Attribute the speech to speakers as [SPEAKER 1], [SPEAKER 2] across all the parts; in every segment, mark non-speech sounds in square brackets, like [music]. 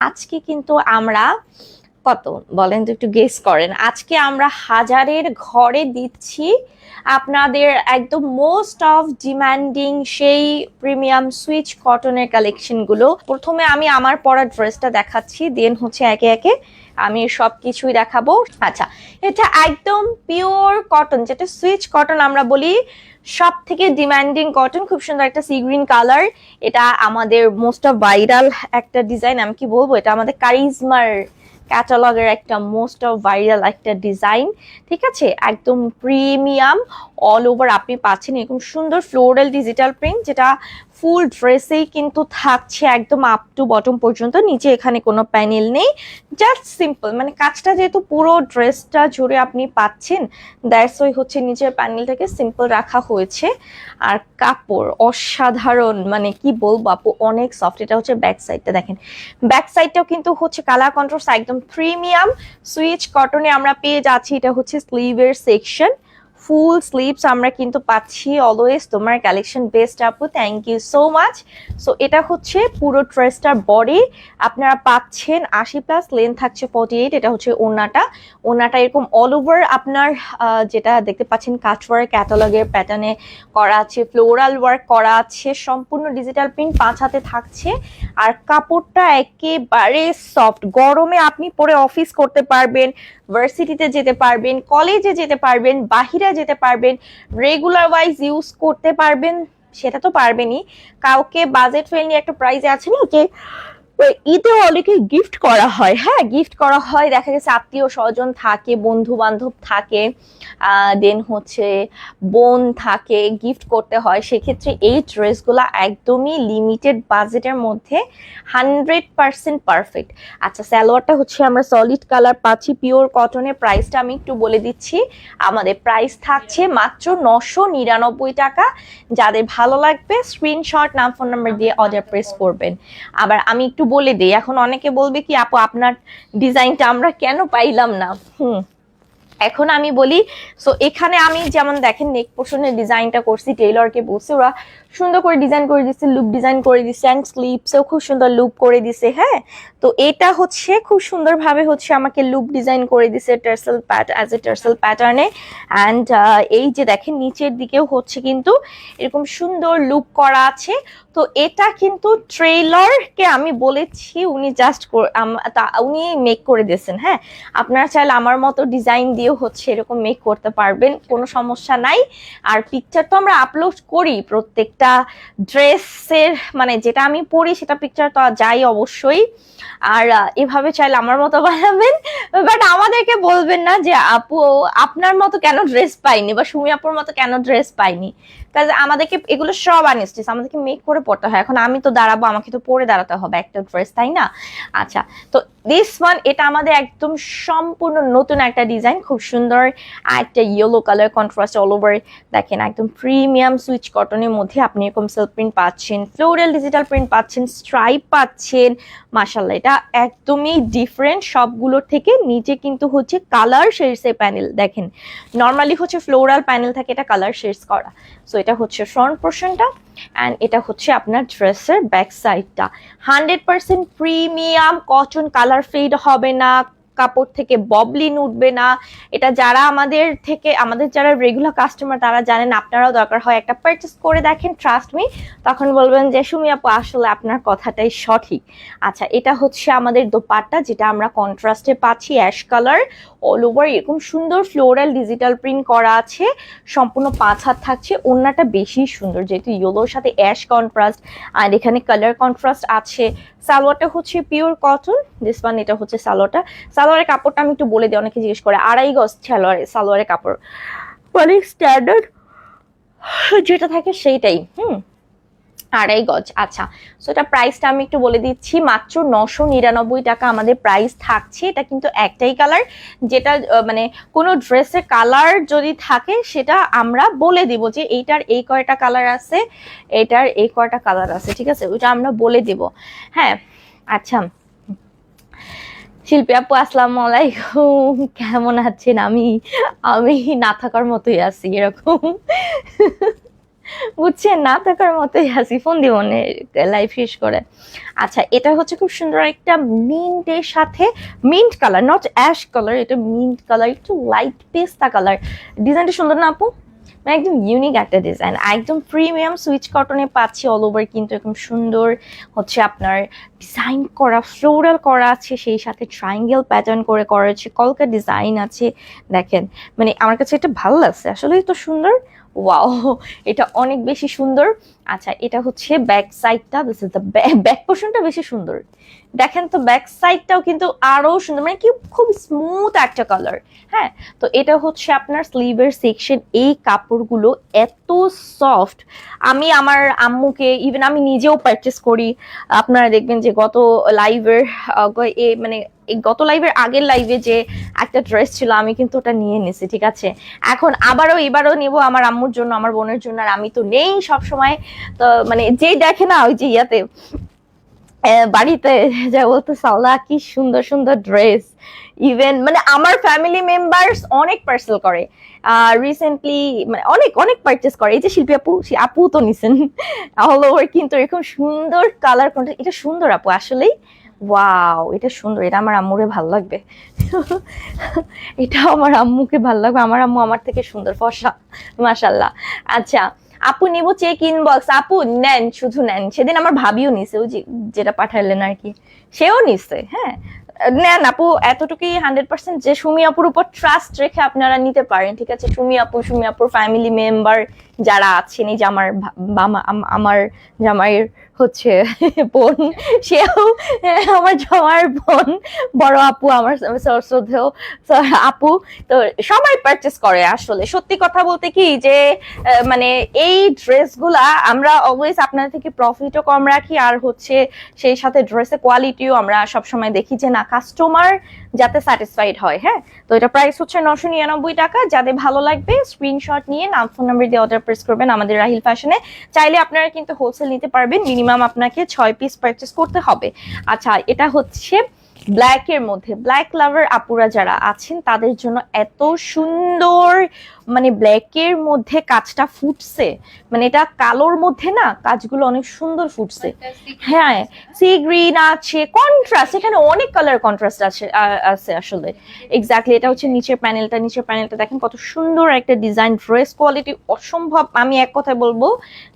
[SPEAKER 1] আজকে কিন্তু আমরা কত? বলেন তো একটু গেস করেন। আজকে আমরা হাজারের ঘরে দিচ্ছি আপনাদের একদম মোস্ট অফ ডিমান্ডিং সেই প্রিমিয়াম সুইচ কটনের কালেকশনগুলো প্রথমে আমি আমার পরা ড্রেসটা দেখাচ্ছি দেন হচ্ছে একে একে আমি সব কিছুই দেখাবো। আচ্ছা এটা একদম পিওর কটন যেটা সুইচ কটন আমরা বলি সব থেকে ডিমান্ডিং কটন খুব সুন্দর একটা সি গ্রিন কালার এটা আমাদের মোস্ট অফ ভাইরাল একটা ডিজাইন আমি কি বলব? এটা আমাদের কারিজমার ক্যাটালগের একটা মোস্ট অফ ভাইরাল একটা ডিজাইন ঠিক আছে? একদম প্রিমিয়াম অল ওভার আপনি পাচ্ছেন এরকম সুন্দর ফ্লোরাল ডিজিটাল প্রিন্ট যেটা ফুল ড্রেসেই কিন্তু থাকছে একদম আপ টু বটম পর্যন্ত। নিচে এখানে কোনো প্যানেল নেই। জাস্ট সিম্পল মানে কাজটা যেহেতু পুরো ড্রেসটা জুড়ে আপনি পাচ্ছেন দ্যাটস ওই হচ্ছে নিচের প্যানেলটাকে সিম্পল রাখা হয়েছে। আর কাপড় অসাধারণ মানে কি বলব আপু, অনেক সফট এটা হচ্ছে ব্যাক সাইডটা দেখেন। ব্যাক সাইডটাও কিন্তু হচ্ছে কালার কন্ট্রাস্ট একদম প্রিমিয়াম সুইচ কটনে আমরা পেয়ে যাচ্ছি, এটা হচ্ছে স্লিভের সেকশন ফুল স্লিভস আমরা কিন্তু পাচ্ছি অলওয়েজ তোমার কালেকশন বেস্ট আপু thank you so much so এটা হচ্ছে পুরো ড্রেসটার বডি আপনারা পাচ্ছেন আশি প্লাস লেন থাকছে ফর্টি এইট এটা হচ্ছে ওনাটা ওনাটা এরকম অল ওভার আপনার যেটা দেখতে পাচ্ছেন কাঠওয়ার ক্যাটালগের প্যাটার্নে করা আছে ফ্লোরাল ওয়ার্ক করা আছে, সম্পূর্ণ ডিজিটাল প্রিন্ট পাঁচ হাতে থাকছে। আর কাপড়টা একেবারে সফট গরমে আপনি পরে অফিস করতে পারবেন ভার্সিটিতে যেতে পারবেন কলেজে যেতে পারবেন, বাহিরে যেতে পারবেন রেগুলার ওয়াইজ ইউজ করতে পারবেন, সেটা তো পারবেনই। কাউকে বাজেট ফ্রেন্ডলি একটা প্রাইজে আছে না, যে ঈদে অনেকে গিফট করা হয়। হ্যাঁ গিফট করা হয়। দেখা গেছে আত্মীয় স্বজন থাকে বন্ধু বান্ধব থাকে দেন হচ্ছে বোন থাকে গিফট করতে হয়। সেক্ষেত্রে এই ড্রেসগুলো একদমই লিমিটেড বাজেটের মধ্যে হান্ড্রেড পার্সেন্ট পারফেক্ট আচ্ছা স্যালোয়ারটা হচ্ছে আমরা সলিড কালার পাচ্ছি পিওর কটনের প্রাইসটা আমি একটু বলে দিচ্ছি। আমাদের প্রাইস থাকছে মাত্র নশো নিরানব্বই টাকা। যাদের ভালো লাগবে স্ক্রিনশট নাম ফোন নাম্বার দিয়ে অর্ডার প্রেস করবেন। আবার আমি একটু বলে দিই। এখন অনেকে বলবে কি, আপু, আপনার ডিজাইনটা আমরা কেন পাইলাম না? হুম। এখন আমি বলি সো এখানে আমি যেমন দেখেন নেক পোর্শনের ডিজাইনটা করছি টেইলরকে বলছি, ওরা সুন্দর করে ডিজাইন করে দিচ্ছে লুপ ডিজাইন করে দিচ্ছে অ্যান্ড স্লিপসেও খুব সুন্দর লুপ করে দিছে হ্যাঁ? তো এটা হচ্ছে, খুব সুন্দরভাবে হচ্ছে আমাকে লুপ ডিজাইন করে দিছে tassel pat as a tassel প্যাটার্নে অ্যান্ড এই যে দেখেন, নিচের দিকেও হচ্ছে কিন্তু এরকম সুন্দর লুপ করা আছে। তো এটা কিন্তু ট্রেলারকে আমি বলেছি, উনি জাস্ট উনি মেক করে দিয়েছেন হ্যাঁ? আপনারা চাইলে আমার মতো ডিজাইন দিয়েও হচ্ছে এরকম মেক করতে পারবেন, কোনো সমস্যা নাই। আর পিকচার তো আমরা আপলোড করি, প্রত্যেকটা ড্রেসের মানে যেটা আমি পরি সেটা পিকচার তো যাই অবশ্যই। আর এভাবে চাইলে আমার মতো বানাবেন। বাট আমাদেরকে বলবেন না যে, আপু, আপনার মতো কেন ড্রেস পাইনি? বা, সুমি আপুর মতো কেন ড্রেস পাইনি? কাজ আমাদেরকে এগুলো সব আনস্টিস আমাদেরকে মেক করে পড়তে হয়। এখন আমি তো দাঁড়াবো, আমাকে তো পরে দাঁড়াতে হবে একটা ড্রেস তাই না? আচ্ছা তো দিস ওয়ান এটা আমাদের একদম সম্পূর্ণ নতুন একটা ডিজাইন খুব সুন্দর একটা yellow colour contrast all over দেখেন একদম প্রিমিয়াম সুইচ কটনের মধ্যে আপনি এরকম সেলফ প্রিন্ট পাচ্ছেন ফ্লোরাল ডিজিটাল প্রিন্ট পাচ্ছেন স্ট্রাইপ পাচ্ছেন মাসাল্লাহ এটা একদমই ডিফারেন্ট সবগুলোর থেকে। নিচে কিন্তু হচ্ছে কালার শেডসের প্যানেল দেখেন। নর্মালি হচ্ছে ফ্লোরাল প্যানেল থাকে, এটা কালার শেডস করা। সো এটা হচ্ছে ফ্রন্ট পোর্শনটা অ্যান্ড এটা হচ্ছে আপনার ড্রেসের ব্যাক সাইডটা hundred percent premium cotton colour fade হবে না, কাপড় থেকে ববলিন উঠবে না। এটা যারা আমাদের থেকে, আমাদের যারা রেগুলার কাস্টমার তারা জানেন, আপনারাও দরকার হয় একটা পারচেস করে দেখেন ট্রাস্ট মি তখন বলবেন যে, সুমি আপু, আসলে আপনার কথাটাই সঠিক। আচ্ছা এটা হচ্ছে আমাদের দোপাট্টা, যেটা আমরা কন্ট্রাস্টে পাচ্ছি অ্যাশ কালার অল ওভার এরকম সুন্দর ফ্লোরাল ডিজিটাল প্রিন্ট করা আছে। সম্পূর্ণ পাঁচ হাত থাকছে, ওড়নাটা বেশি সুন্দর, যেহেতু ইয়েলোর সাথে অ্যাশ কন্ট্রাস্ট আর এখানে কালার কন্ট্রাস্ট আছে। সালোয়ারটা হচ্ছে পিওর কটন দিস ওয়ান এটা হচ্ছে সালোয়ারটা। সালোয়ারের কাপড়টা আমি একটু বলে দিই, অনেকে জিজ্ঞেস করে, আড়াই গজ সালোয়ারে, সালোয়ারের কাপড়। মানে স্ট্যান্ডার্ড যেটা থাকে সেইটাই, হুম? আড়াই গজ। আচ্ছা সো এটা প্রাইসটা আমি একটু বলে দিচ্ছি, মাত্র নশো নিরানব্বই টাকা আমাদের প্রাইস থাকছে। এটা কিন্তু একটাই কালার যেটা মানে কোনো ড্রেসের কালার যদি থাকে, সেটা আমরা বলে দিব যে এইটার এই কয়টা কালার আছে, এটার এই কয়টা কালার আছে, ঠিক আছে? ওইটা আমরা বলে দিব। হ্যাঁ আচ্ছা। শিল্পী আপু, আসসালামু আলাইকুম। কেমন আছেন? আমি আমি না থাকার মতোই আছি, এরকম। বুঝছেন, না থাকার মতোই আছি। ফোন দিব লাইফ শেষ করে। আচ্ছা এটা হচ্ছে খুব সুন্দর একটা মিন্টের সাথে mint colour not ash colour এটা মিন্ট কালার একটু লাইট পেস্তা কালার ডিজাইনটা সুন্দর না আপু? মানে একদম ইউনিক একটা ডিজাইন একদম প্রিমিয়াম সুইচ কটনে পাচ্ছি অল ওভার কিন্তু একদম সুন্দর হচ্ছে আপনার ডিজাইন করা ফ্লোরাল করা আছে, সেই সাথে ট্রায়াঙ্গেল প্যাটার্ন করে করা আছে, কলকা ডিজাইন আছে, দেখেন। মানে আমার কাছে এটা ভালো লাগছে। আসলেই তো সুন্দর। ওয়াও, এটা অনেক বেশি সুন্দর। আচ্ছা এটা হচ্ছে ব্যাক সাইডটা দিস ইজ দ্য ব্যাক পোর্শনটা বেশি সুন্দর। দেখেন তো ব্যাক সাইডটাও কিন্তু আরও সুন্দর মানে কি খুব স্মুথ একটা কালার হ্যাঁ তো এটা হচ্ছে আপনার স্লিভের সেকশন এই কাপড়গুলো এত সফট আমি আমার আম্মুকে ইভেন আমি নিজেও পারচেস করি। আপনারা দেখবেন যে গত লাইভের মানে গত লাইভের আগের লাইভে যে একটা ড্রেস ছিল, আমি কিন্তু ওটা নিয়ে নিছি ঠিক আছে? এখন আবারও এবারও নেব আমার আম্মুর জন্য, আমার বোনের জন্য, আর আমি তো নেই সব সময় তো মানে যেই দেখে না, ওই যে ইয়াতে বাড়িতে যা বলতো সালা কি সুন্দর সুন্দর ড্রেস ইভেন মানে আমার ফ্যামিলি মেম্বার্স অনেক পার্সেল করে। রিসেন্টলি মানে অনেক অনেক পারচেস করে। এই যে শিল্পী আপু আপু তো নিছেন। অল ওভার কিন্তু এরকম সুন্দর কালার কন্ট্রাস্ট এটা সুন্দর আপু, আসলেই ওয়াও এটা সুন্দর, এটা আমার আম্মুরে ভালো লাগবে। [laughs] এটা আমার আম্মুকে ভালো লাগবে, আমার আম্মু আমার থেকে সুন্দর ফর্সা মাশাল্লাহ আচ্ছা আপু নিব চেক ইনবক্স আপু নেন, শুধু নেন। সেদিন আমার ভাবিও নিছে যে যেটা পাঠালেন আর কি। সেও নিছে হ্যাঁ। নেন আপু, এতটুকুই হান্ড্রেড পার্সেন্ট যে সুমি আপুর উপর ট্রাস্ট রেখে আপনারা নিতে পারেন, ঠিক আছে? সুমি আপু, সুমি আপুর ফ্যামিলি মেম্বার যারা আছেন এই যে আমার আমার জামাইয়ের হচ্ছে বোন, সেও আমার জামাইয়ের বোন, বড় আপু আমার শ্রদ্ধেয় আপু। তো সবাই পারচেস করে আসলে। সত্যি কথা বলতে কি যে মানে এই ড্রেসগুলা আমরা অলওয়েজ আপনার থেকে প্রফিটও কম রাখি, আর হচ্ছে সেই সাথে ড্রেসের কোয়ালিটিও আমরা সবসময় দেখি যে, না কাস্টমার যাতে স্যাটিসফাইড হয় হ্যাঁ? তো এটা প্রাইস হচ্ছে নশো নিরানব্বই টাকা। যাদের ভালো লাগবে স্ক্রিনশট নিয়ে নাম ফোন নাম্বার দিয়ে অর্ডার প্রেস করবেন আমাদের রাহিল ফ্যাশনে চাইলে আপনারা কিন্তু হোলসেল নিতে পারবেন। মিনিমাম আপনাকে ছয় পিস পারচেস করতে হবে। আচ্ছা এটা হচ্ছে ব্ল্যাকের মধ্যে। ব্ল্যাক লাভার আপুরা যারা আছেন, তাদের জন্য এত সুন্দর মানে ব্ল্যাক এর মধ্যে কাজটা ফুটছে। মানে এটা কালোর মধ্যে না কাজগুলো অনেক সুন্দর ফুটছে। হ্যাঁ সি গ্রিন আছে কন্ট্রাস্ট এখানে অনেক কালার কন্ট্রাস্ট আছে আছে আসলে। এক্স্যাক্টলি এটা হচ্ছে নিচের প্যানেলটা নিচের প্যানেলটা দেখেন কত সুন্দর একটা ডিজাইন ড্রেস কোয়ালিটি অসম্ভব আমি এক কথায় বলব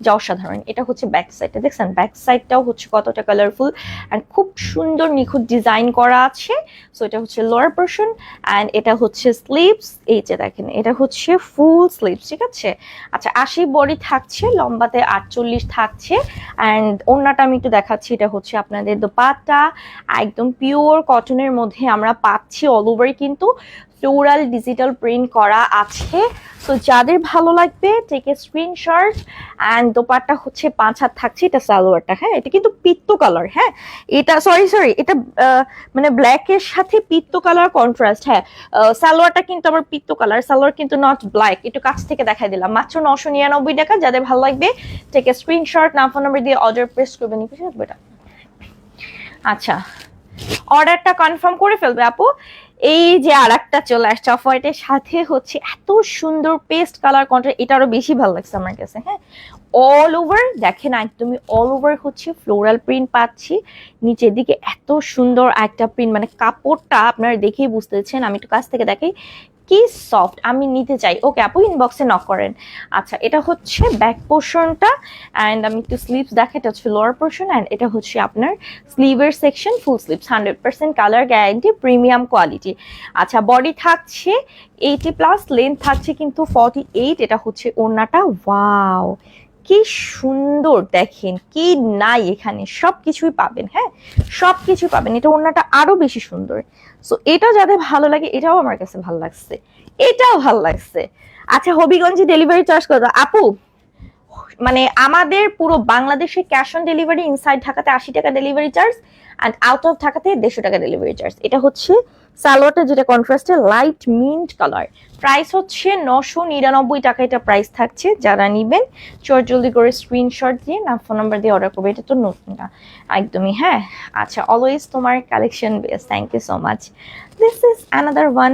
[SPEAKER 1] যে অসাধারণ। এটা হচ্ছে ব্যাক সাইডটা দেখছেন? ব্যাক সাইডটাও হচ্ছে কতটা কালারফুল অ্যান্ড খুব সুন্দর নিখুঁত ডিজাইন করা আছে। সো এটা হচ্ছে লোয়ার পোর্শন অ্যান্ড এটা হচ্ছে স্লিভস এই যে দেখেন এটা হচ্ছে ফুল স্লিভস ঠিক আছে? আচ্ছা আশি বডি থাকছে, লম্বাতে আটচল্লিশ থাকছে অ্যান্ড ওনাটা আমি একটু দেখাচ্ছি, এটা হচ্ছে আপনাদের দোপাট্টা, একদম পিওর কটনের মধ্যে আমরা পাচ্ছি অল ওভার কিন্তু। ফ্লোরাল ডিজিটাল প্রিন্ট করা আছে। তো যাদের ভালো লাগবে take a screenshot and dupatta হচ্ছে পাঁচ হাত থাকছে, এটা সালোয়ারটা হ্যাঁ? এটা কিন্তু পিত্ত কালার হ্যাঁ? এটা সরি সরি এটা মানে ব্ল্যাক এর সাথে পিত্ত কালার কন্ট্রাস্ট হ্যাঁ? সালোয়ারটা কিন্তু আমার পিত্ত কালার সালোয়ার কিন্তু নট ব্ল্যাক একটু কাছ থেকে দেখাই দিলাম। মাত্র নশো নিরানব্বই টাকা, যাদের ভালো লাগবে টেক এ স্ক্রিনশট নাম ফোন নাম্বার দিয়ে অর্ডার প্রেস করবেন আচ্ছা অর্ডারটা কনফার্ম করে ফেলবে আপু। এই যে আর একটা চলে আসছে অফ হোয়াইটের সাথে হচ্ছে এত সুন্দর পেস্ট কালার কন্ট্রাস্ট এটা আরও বেশি ভালো লাগছে আমার কাছে হ্যাঁ? অল ওভার দেখেন একদমই অল ওভার হচ্ছে ফ্লোরাল প্রিন্ট পাচ্ছি। নিচের দিকে এত সুন্দর একটা প্রিন্ট মানে কাপড়টা আপনারা দেখেই বুঝতেছেন আমি একটু কাছ থেকে দেখি কি সফট আমি নিতে চাই। ওকে আপু ইনবক্সে নক করেন। আচ্ছা এটা হচ্ছে ব্যাক পোর্শনটা অ্যান্ড আমি একটু স্লিভস দেখে এটা হচ্ছে লোয়ার পোর্শন অ্যান্ড এটা হচ্ছে আপনার স্লিভের section full sleeves hundred percent colour guarantee premium quality আচ্ছা বডি থাকছে এইটি প্লাস লেন্থ থাকছে কিন্তু ফর্টি এইট এটা হচ্ছে ওড়নাটা। ওয়াও কি সুন্দর দেখেন, কি নাই এখানে সব কিছুই পাবেন হ্যাঁ? সব কিছু পাবেন, এটা ওড়নাটা আরও বেশি সুন্দর। সো এটা যাদের ভালো লাগে, এটাও আমার কাছে ভালো লাগছে, এটাও ভালো লাগছে। আচ্ছা হবিগঞ্জে ডেলিভারি চার্জ কত? আপু? মানে আমাদের পুরো বাংলাদেশে ক্যাশ অন ডেলিভারি ইনসাইড ঢাকাতে আশি টাকা delivery charge and out of ঢাকাতে দেড়শো টাকা ডেলিভারি চার্জ এটা হচ্ছে সালোয়ারটা যেটা কন্ট্রাস্টে লাইট মিন্ট কালার প্রাইস হচ্ছে নশো নিরানব্বই টাকা, এটা প্রাইস থাকছে, যারা নিবেন চট জলদি করে স্ক্রিনশট দিয়ে না ফোন নাম্বার দিয়ে অর্ডার করবে, এটা তো নতুন না, একদমই হ্যাঁ। আচ্ছা অলওয়েজ তোমার collection best thank you so much this is another one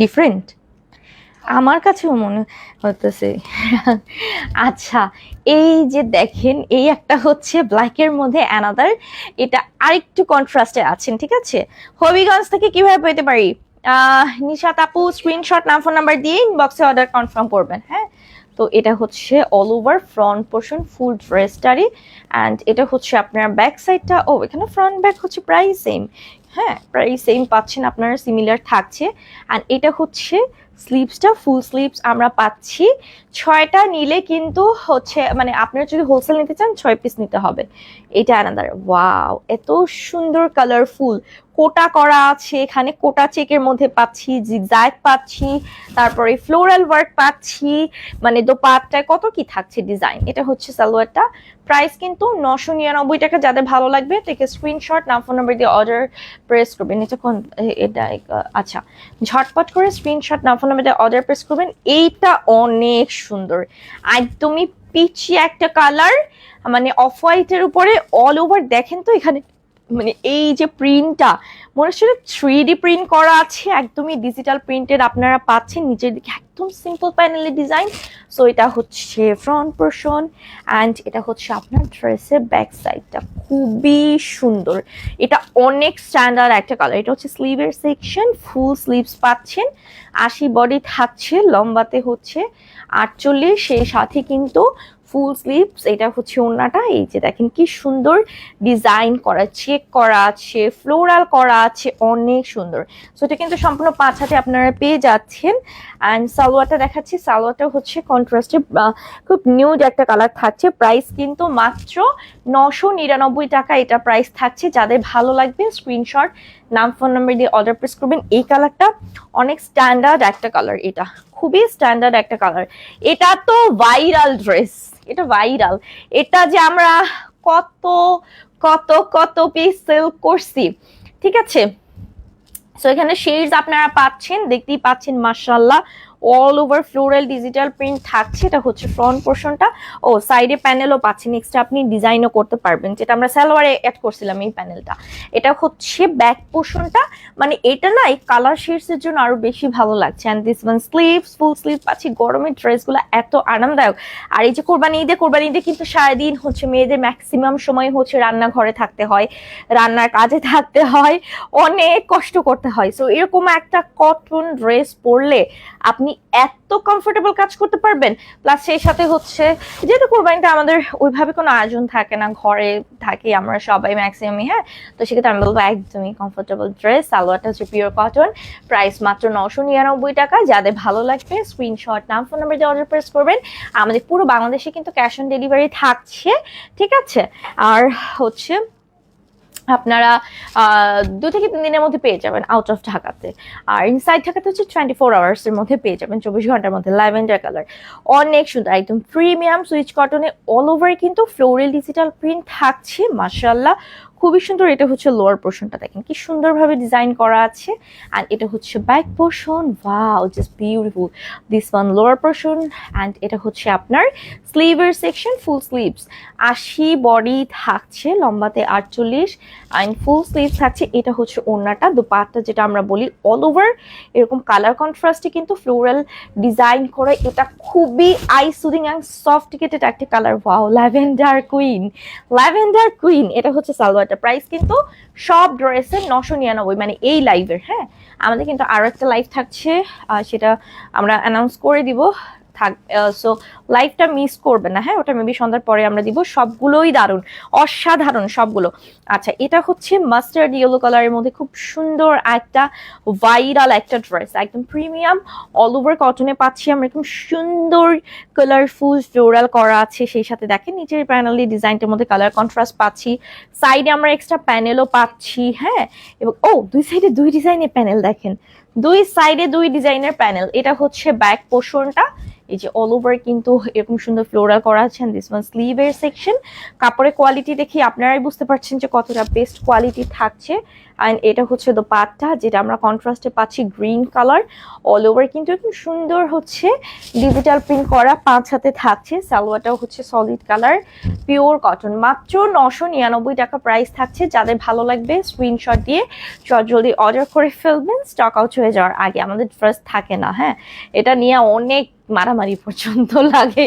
[SPEAKER 1] different আমার কাছেও মনে হতেছে আচ্ছা এই যে দেখেন, এই একটা হচ্ছে ব্ল্যাকের মধ্যে অ্যানাদার এটা আরেকটু কন্ট্রাস্টে আছেন, ঠিক আছে? হবিগঞ্জ থেকে কীভাবে পেতে পারি? নিশা আপু স্ক্রিনশট নাম ফোন নাম্বার দিয়ে ইনবক্সে অর্ডার কনফার্ম করবেন হ্যাঁ? তো এটা হচ্ছে all over front portion full ড্রেসটারই and এটা হচ্ছে আপনার ব্যাক সাইডটা ও, এখানে ফ্রন্ট ব্যাক হচ্ছে প্রায় সেম হ্যাঁ? প্রায় সেম পাচ্ছেন আপনারা সিমিলার থাকছে অ্যান্ড এটা হচ্ছে স্লিভসটা ফুল স্লিভস আমরা পাচ্ছি। ছয়টা নিলে কিন্তু হচ্ছে মানে আপনারা যদি হোলসেল নিতে চান, ছয় পিস নিতে হবে। এটা আনাদার ওয়াও এত সুন্দর কালারফুল কোটা করা আছে এখানে, কোটা চেকের মধ্যে পাচ্ছি জিগজ্যাগ পাচ্ছি, তারপরে ফ্লোরাল ওয়ার্ক পাচ্ছি মানে দোপাট্টায় কত কি থাকছে ডিজাইন এটা হচ্ছে সালোয়ারটা। প্রাইস কিন্তু নশো নিরানব্বই টাকা, যাদের ভালো লাগবে থেকে স্ক্রিনশট নাম ফোন নাম্বার দিয়ে অর্ডার প্রেস করবেন। এটা কোন এটা আচ্ছা ঝটপট করে স্ক্রিনশট নাম ফোন দিয়ে অর্ডার প্রেস করবেন এইটা অনেক সুন্দর। একদমই পিচি একটা কালার মানে অফ হোয়াইটের উপরে অল ওভার দেখেন তো এখানে মানে এই যে প্রিন্টটা মনে হচ্ছে থ্রি ডি প্রিন্ট করা আছে, একদমই ডিজিটাল প্রিন্টেড আপনারা পাচ্ছেন নিচের দিকে একদম সিম্পল প্যানেলের ডিজাইন সো এটা হচ্ছে ফ্রন্ট পোর্শন অ্যান্ড এটা হচ্ছে আপনার ড্রেসের ব্যাক সাইডটা খুবই সুন্দর। এটা অনেক স্ট্যান্ডার্ড একটা কালার এটা হচ্ছে স্লিভের সেকশন ফুল স্লিভস পাচ্ছেন। আশি বডি থাকছে, লম্বাতে হচ্ছে আটচল্লিশ। সেই সাথে কিন্তু ফুল স্লিভস এটা হচ্ছে ওড়নাটা এই যে দেখেন কি সুন্দর ডিজাইন করা, চেক করা আছে, ফ্লোরাল করা আছে, অনেক সুন্দর। সো এটা কিন্তু সম্পূর্ণ পাঁচ হাতে আপনারা পেয়ে যাচ্ছেন। অ্যান্ড সালোয়ারটা দেখাচ্ছি, সালোয়ারটা হচ্ছে কন্ট্রাস্টে খুব নিউড একটা কালার থাকছে। প্রাইস কিন্তু মাত্র নশো নিরানব্বই টাকা এটা প্রাইস থাকছে। যাদের ভালো লাগবে স্ক্রিনশট নাম ফোন নাম্বার দিয়ে অর্ডার প্রেস করবেন। এই কালারটা অনেক স্ট্যান্ডার্ড একটা কালার এটা। খুবই স্ট্যান্ডার্ড একটা কালার এটা তো ভাইরাল ড্রেস এটা ভাইরাল এটা যে আমরা কত কত কত পিস সেল করছি, ঠিক আছে? সো এখানে শেডস আপনারা পাচ্ছেন, দেখতেই পাচ্ছেন মার্শাল্লাহ all over floral digital print থাকছে, এটা হচ্ছে ফ্রন্ট পোর্শনটা ও সাইডে প্যানেলও পাচ্ছেন এক্সট্রা আপনি ডিজাইনও করতে পারবেন। যেটা আমরা সালোয়ারে অ্যাড করছিলাম এই প্যানেলটা এটা হচ্ছে ব্যাক পোর্শনটা মানে এটা না, এই কালার শেডস এর জন্য আরও বেশি ভালো লাগছে। And this one sleeves full sleeve পাচ্ছি। গরমের ড্রেসগুলো এত আরামদায়ক। আর এই যে কোরবানি ঈদে কোরবানি ঈদে কিন্তু সারাদিন হচ্ছে মেয়েদের ম্যাক্সিমাম সময় হচ্ছে রান্নাঘরে থাকতে হয়, রান্নার কাজে থাকতে হয়, অনেক কষ্ট করতে হয়। সো এরকম একটা কটন ড্রেস পরলে আপনি এত কমফোর্টেবল কাজ করতে পারবেন প্লাস সেই সাথে হচ্ছে যেহেতু কোরবানিতে আমাদের ওইভাবে কোনো আয়োজন থাকে না, ঘরে থাকি, আমরা সবাই ম্যাক্সিমামই হ্যাঁ? তো সেক্ষেত্রে আমি বলব একদমই কমফোর্টেবল ড্রেস সালোয়ারটা হচ্ছে পিওর কটন প্রাইস মাত্র নশো নিরানব্বই টাকা। যাদের ভালো লাগবে স্ক্রিনশট নাম ফোন নাম্বার দিয়ে অর্ডার প্রেস করবেন। আমাদের পুরো বাংলাদেশে কিন্তু ক্যাশ অন ডেলিভারি থাকছে, ঠিক আছে? আর হচ্ছে আপনারা দু থেকে তিন দিনের মধ্যে পেয়ে যাবেন আউট অফ ঢাকাতে। আর ইনসাইড ঢাকাতে হচ্ছে টোয়েন্টি ফোর আওয়ার্সের মধ্যে পেয়ে যাবেন চব্বিশ ঘণ্টার মধ্যে ল্যাভেন্ডার কালার অনেক সুন্দর, একদম প্রিমিয়াম সুইচ কটনে অল ওভার কিন্তু ফ্লোরেল ডিজিটাল প্রিন্ট থাকছে মাসাল্লাহ খুবই সুন্দর, এটা হচ্ছে লোয়ার পোর্শনটা দেখেন। কি সুন্দরভাবে ডিজাইন করা আছে। অ্যান্ড এটা হচ্ছে back portion wow just beautiful this one lower portion and এটা হচ্ছে আপনার স্লিভের সেকশন ফুল স্লিভস আশি বডি থাকছে, লম্বাতে আটচল্লিশ অ্যান্ড ফুল স্লিভস থাকছে। এটা হচ্ছে ওড়নাটা, দুপাটটা যেটা আমরা বলি অল ওভার এরকম কালার কন্ট্রাস্টে কিন্তু ফ্লোরাল ডিজাইন করে এটা খুবই eye soothing and soft sophisticated একটা colour wow lavender queen lavender queen এটা হচ্ছে সালোয়ারটা প্রাইস কিন্তু সব ড্রেসের নশো নিরানব্বই মানে এই লাইভের হ্যাঁ? আমাদের কিন্তু আরও একটা লাইভ থাকছে সেটা আমরা অ্যানাউন্স করে দিব। থাক সো লাইভটা মিস করবে না হ্যাঁ? ওটা মেবি সন্ধ্যার পরে আমরা দিব, সবগুলোই দারুণ, অসাধারণ সবগুলো। আচ্ছা এটা হচ্ছে মাস্টার্ড ইয়েলো কালারের মধ্যে খুব সুন্দর একটা ভাইরাল একটা ড্রেস একদম প্রিমিয়াম অল ওভার কটনে পাচ্ছি আমরা, এরকম সুন্দর কালারফুল ফ্লোরাল করা আছে, সেই সাথে দেখেন নিচের প্যানেলের ডিজাইনটার মধ্যে কালার কন্ট্রাস্ট পাচ্ছি সাইডে আমরা এক্সট্রা প্যানেলও পাচ্ছি হ্যাঁ? এবং, ও, দুই সাইডে দুই ডিজাইনের প্যানেল দেখেন, দুই সাইডে দুই ডিজাইনের প্যানেল এটা হচ্ছে ব্যাক পোর্শনটা এই যে অল ওভার কিন্তু এরকম সুন্দর ফ্লোরাল করা আছে দিস ওয়ান স্লিভের সেকশন কাপড়ের কোয়ালিটি দেখি আপনারাই বুঝতে পারছেন যে কতটা বেস্ট কোয়ালিটি থাকছে। অ্যান্ড এটা হচ্ছে দ্য পাটটা, যেটা আমরা কন্ট্রাস্টে পাচ্ছি গ্রিন কালার অল ওভার কিন্তু একদম সুন্দর হচ্ছে। ডিজিটাল প্রিন্ট করা পাঁচ হাতে থাকছে। সালোয়ারটাও হচ্ছে সলিড কালার পিওর কটন মাত্র নশো নিরানব্বই টাকা প্রাইস থাকছে। যাদের ভালো লাগবে স্ক্রিনশট দিয়ে চট জলদি অর্ডার করে ফেলবেন। স্টক আউট হয়ে যাওয়ার আগে আমাদের ড্রেস থাকে না হ্যাঁ? এটা নিয়ে অনেক মারামারি পর্যন্ত লাগে।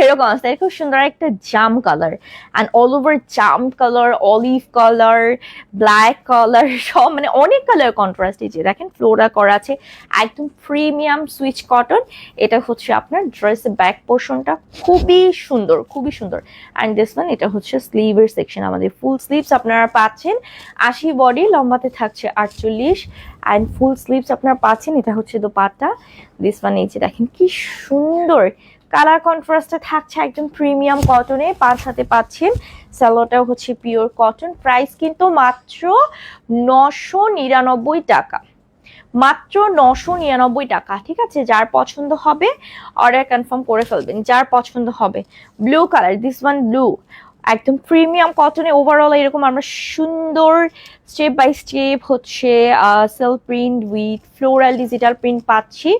[SPEAKER 1] এরকম অবস্থা। খুব সুন্দর একটা জাম colour and all over jam colour olive colour black colour সব মানে অনেক কালার কন্ট্রাস্ট এই যে। দেখেন ফ্লোরা করা আছে। একদম প্রিমিয়াম সুইচ কটন এটা হচ্ছে আপনার ড্রেস ব্যাক পোর্শনটা খুবই সুন্দর খুবই সুন্দর। অ্যান্ড দিস ওয়ান এটা হচ্ছে স্লিভের সেকশন আমাদের ফুল স্লিভস আপনারা পাচ্ছেন। আশি বডি লম্বাতে থাকছে আটচল্লিশ। অ্যান্ড ফুল স্লিভস আপনারা পাচ্ছেন, এটা হচ্ছে দোপাট্টা। দিস ওয়ান এই যে দেখেন, কি সুন্দর। কালার কন্ট্রাস্টে থাকছে একদম প্রিমিয়াম কটনে পাঁচ হাতে পাচ্ছেন। স্যালোটাও হচ্ছে পিওর কটন প্রাইস কিন্তু মাত্র নশো নিরানব্বই টাকা। মাত্র নশো নিরানব্বই টাকা, ঠিক আছে? যার পছন্দ হবে অর্ডার কনফার্ম করে ফেলবেন, যার পছন্দ হবে। Blue colour this one blue একদম প্রিমিয়াম কটনে ওভারঅল এরকম আমরা সুন্দর স্টেপ বাই স্টেপ হচ্ছে self print with floral digital print পাচ্ছি।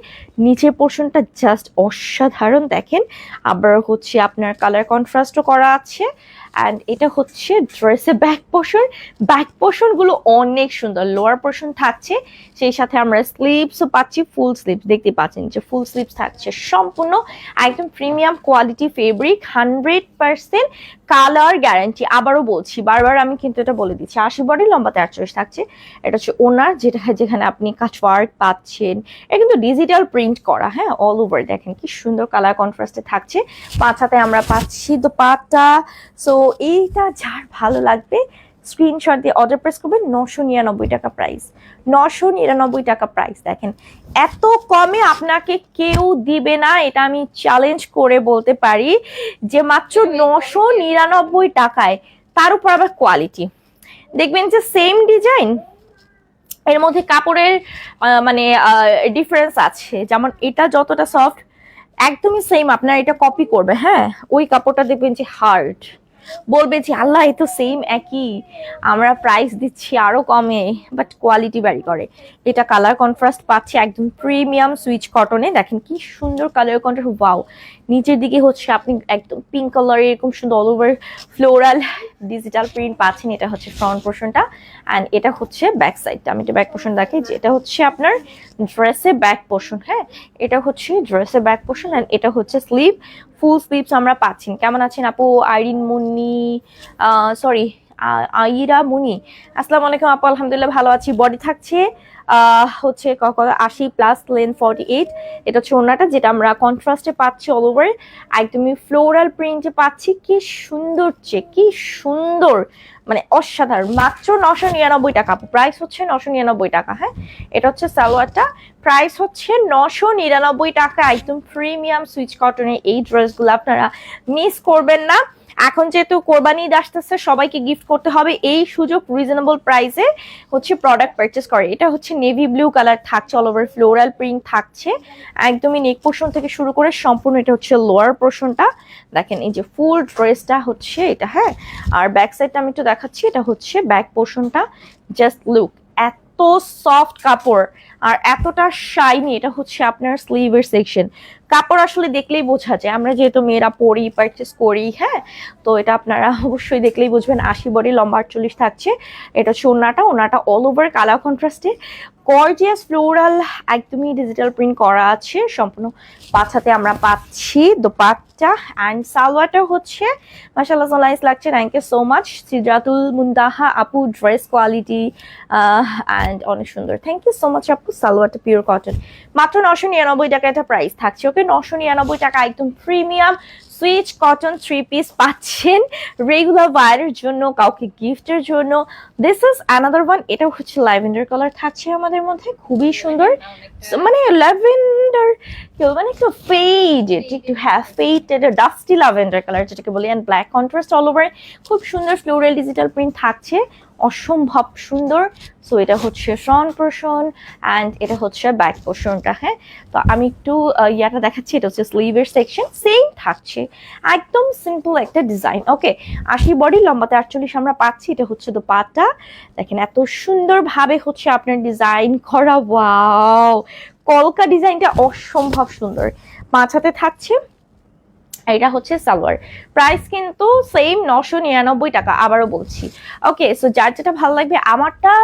[SPEAKER 1] নিচের পোর্শনটা জাস্ট অসাধারণ, দেখেন। আবার হচ্ছে আপনার কালার কন্ট্রাস্টও করা আছে। অ্যান্ড এটা হচ্ছে ড্রেসের ব্যাক পোর্শন ব্যাক পোর্শনগুলো অনেক সুন্দর। লোয়ার পোর্শন থাকছে। সেই সাথে আমরা স্লিভসও পাচ্ছি ফুল স্লিভস দেখতে পাচ্ছেন যে ফুল স্লিভস থাকছে সম্পূর্ণ। একদম premium quality fabric hundred percent colour guarantee আবারও বলছি, বারবার আমি কিন্তু এটা বলে দিচ্ছি। আশি বডি লম্বাতে আটচল্লিশ থাকছে। এটা হচ্ছে ওনার, যেটা যেখানে আপনি কাচওয়ার্ক পাচ্ছেন। এটা কিন্তু ডিজিটাল প্রিন্ট করা হ্যাঁ? অল ওভার দেখেন কি সুন্দর কালার কন্ট্রাস্টে থাকছে। পাঁচ হাতে আমরা পাচ্ছি দোপাট্টা। সো এইটা যার ভালো লাগবে স্ক্রিনশট দিয়ে অর্ডার প্রেস করবেন, নশো নিরানব্বই টাকা প্রাইস নশো নিরানব্বই টাকা প্রাইস দেখেন। এত কমে আপনাকে কেউ দিবে না, এটা আমি চ্যালেঞ্জ করে বলতে পারি। যে মাত্র নশো নিরানব্বই টাকায়, তার উপর আবার কোয়ালিটি দেখবেন যে সেম ডিজাইন এর মধ্যে কাপড়ের মানে ডিফারেন্স আছে। যেমন এটা যতটা সফট একদমই সেম আপনার এটা কপি করবে হ্যাঁ? ওই কাপড়টা দেখবেন যে হার্ড বলবে যে, আল্লাহ, এ তো সেম একই। আমরা প্রাইস দিচ্ছি আরও কমে বাট কোয়ালিটি ভ্যারি করে। এটা কালার কন্ট্রাস্ট পাচ্ছে একদম প্রিমিয়াম সুইচ কটনে দেখেন কি সুন্দর কালার কন্ট্রাস্ট ওয়াও নিচের দিকে হচ্ছে আপনি একদম পিঙ্ক কালারের এরকম সুন্দর all over floral digital print পাচ্ছেন, এটা হচ্ছে ফ্রন্ট পোর্শনটা অ্যান্ড এটা হচ্ছে ব্যাক সাইডটা আমি এটা ব্যাক পোর্শন দেখাই যে এটা হচ্ছে আপনার ড্রেসের ব্যাক পোর্শন হ্যাঁ? এটা হচ্ছে ড্রেসের ব্যাক পোর্শন অ্যান্ড এটা হচ্ছে স্লিভ ফুল স্লিভস আমরা পাচ্ছি। কেমন আছেন আপু? আইরিন, মুন্নি সরি আইরা, মুনি। আসসালামু আলাইকুম আপু, আলহামদুলিল্লাহ, ভালো আছি। বডি থাকছে? হচ্ছে আশি প্লাস লেন ফর্টি এইট এটা হচ্ছে ওনাটা যেটা আমরা কন্ট্রাস্টে পাচ্ছি অল ওভার একদমই ফ্লোরাল প্রিন্টে পাচ্ছি। কি সুন্দর চে কি সুন্দর। মানে অসাধারণ। মাত্র নশো নিরানব্বই টাকা। প্রাইস হচ্ছে নশো নিরানব্বই টাকা হ্যাঁ? এটা হচ্ছে সালোয়ারটা। প্রাইস হচ্ছে নশো নিরানব্বই টাকা। একদম প্রিমিয়াম সুইচ কটনের এই ড্রেসগুলো আপনারা মিস করবেন না। এখন যেহেতু কোরবানি ঈদ আসতেছে, সবাইকে গিফট করতে হবে। এই সুযোগ রিজনেবল প্রাইসে হচ্ছে প্রোডাক্ট পারচেস করে। এটা হচ্ছে নেভি ব্লু কালার থাকছে অল ওভার ফ্লোরাল প্রিন্ট থাকছে। একদমই নেক পোর্শন থেকে শুরু করে সম্পূর্ণ এটা হচ্ছে লোয়ার পোর্শনটা দেখেন এই যে ফুল ড্রেসটা হচ্ছে এটা হ্যাঁ? আর ব্যাক সাইডটা আমি একটু দেখাচ্ছি, এটা হচ্ছে ব্যাক পোর্শনটা জাস্ট লুক এত সফট কাপড়। আর এতটা শাইনি এটা হচ্ছে আপনার স্লিভের সেকশন কাপড় আসলে দেখলেই বোঝা যায়। আমরা যেহেতু মেয়েরা পরি পারচেস করি হ্যাঁ? তো এটা আপনারা [laughs] অবশ্যই দেখলেই বুঝবেন। আশি বডি লম্বা আটচল্লিশ থাকছে। এটা হচ্ছে ওনাটা ওনাটা অল ওভার কালার কন্ট্রাস্টে গর্জিয়াস ফ্লোরাল একদমই ডিজিটাল প্রিন্ট করা আছে। সম্পূর্ণ পাছাতে আমরা পাচ্ছি দোপাট্টা। অ্যান্ড সালোয়ারটা হচ্ছে মাসাল্লাহ নাইস লাগছে। Thank you so much Sidratul Mundaha আপু ড্রেস কোয়ালিটি অ্যান্ড অনেক সুন্দর। থ্যাংক ইউ সো মাচ আপু। সালোয়ারটা পিওর কটন মাত্র নশো নিরানব্বই টাকা একটা প্রাইস থাকছে। ওকে নশো নিরানব্বই টাকা একদম premium swiss cotton three piece পাচ্ছেন রেগুলার ওয়ারের জন্য, কাউকে গিফটের জন্য। দিস ইজ অ্যানাদার ওয়ান এটা হচ্ছে ল্যাভেন্ডার কালার থাকছে আমাদের মধ্যে, খুবই সুন্দর। মানে ল্যাভেন্ডার কেউ মানে একটু ফেডেড একটু হ্যাঁ ফেডেড ডাস্টি ল্যাভেন্ডার কালার যেটাকে বলি and black contrast all over খুব সুন্দর ফ্লোরাল ডিজিটাল প্রিন্ট থাকছে। অসম্ভব সুন্দর। সো এটা হচ্ছে ফ্রন্ট পোর্শন অ্যান্ড এটা হচ্ছে ব্যাক পোর্শনটা হ্যাঁ? তো আমি একটু ইয়াটা দেখাচ্ছি, এটা হচ্ছে স্লিভের সেকশন সেম থাকছে। একদম সিম্পল একটা ডিজাইন ওকে আশি বডি লম্বাতে আটচল্লিশ আমরা পাচ্ছি, এটা হচ্ছে তো পাটা দেখেন এত সুন্দরভাবে হচ্ছে আপনার ডিজাইন করা ওয়াও কলকা ডিজাইনটা অসম্ভব সুন্দর। মাথাতে থাকছে। এটা হচ্ছে সালোয়ার। প্রাইস কিন্তু সেম নশো নিরানব্বই টাকা, আবারও বলছি। ওকে সো যার যেটা ভালো লাগবে, আমারটা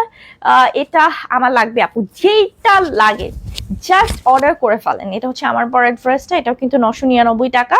[SPEAKER 1] এটা আমার লাগবে আপু, যেইটা লাগে জাস্ট অর্ডার করে ফেলেন। এটা হচ্ছে আমার পরের ড্রেসটা এটাও কিন্তু নশো নিরানব্বই টাকা।